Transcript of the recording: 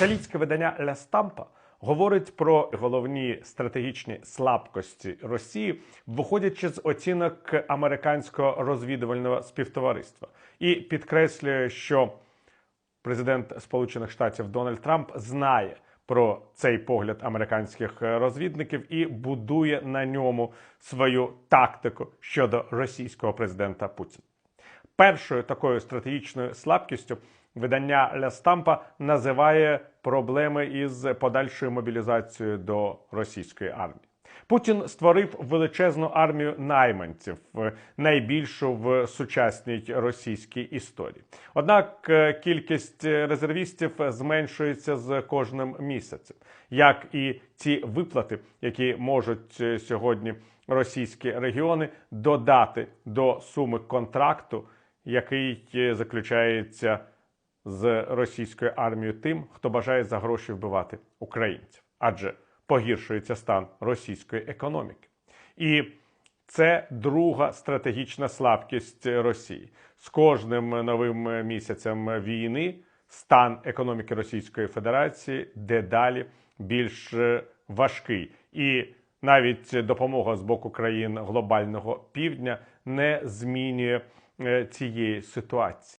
Італійське видання Ля Стампа говорить про головні стратегічні слабкості Росії, виходячи з оцінок американського розвідувального співтовариства, і підкреслює, що президент Сполучених Штатів Дональд Трамп знає про цей погляд американських розвідників і будує на ньому свою тактику щодо російського президента Путіна. Першою такою стратегічною слабкістю видання Ля Стампа називає проблеми із подальшою мобілізацією до російської армії. Путін створив величезну армію найманців, е, найбільшу в сучасній російській історії. Однак е, кількість резервістів зменшується з кожним місяцем, як і ті виплати, які можуть е, сьогодні російські регіони додати до суми контракту, який е, заключається з російською армією тим, хто бажає за гроші вбивати українців, адже погіршується стан російської економіки. І це друга стратегічна слабкість Росії. З кожним новим місяцем війни стан економіки Російської Федерації дедалі більш важкий. І навіть допомога з боку країн глобального півдня не змінює е, цієї ситуації.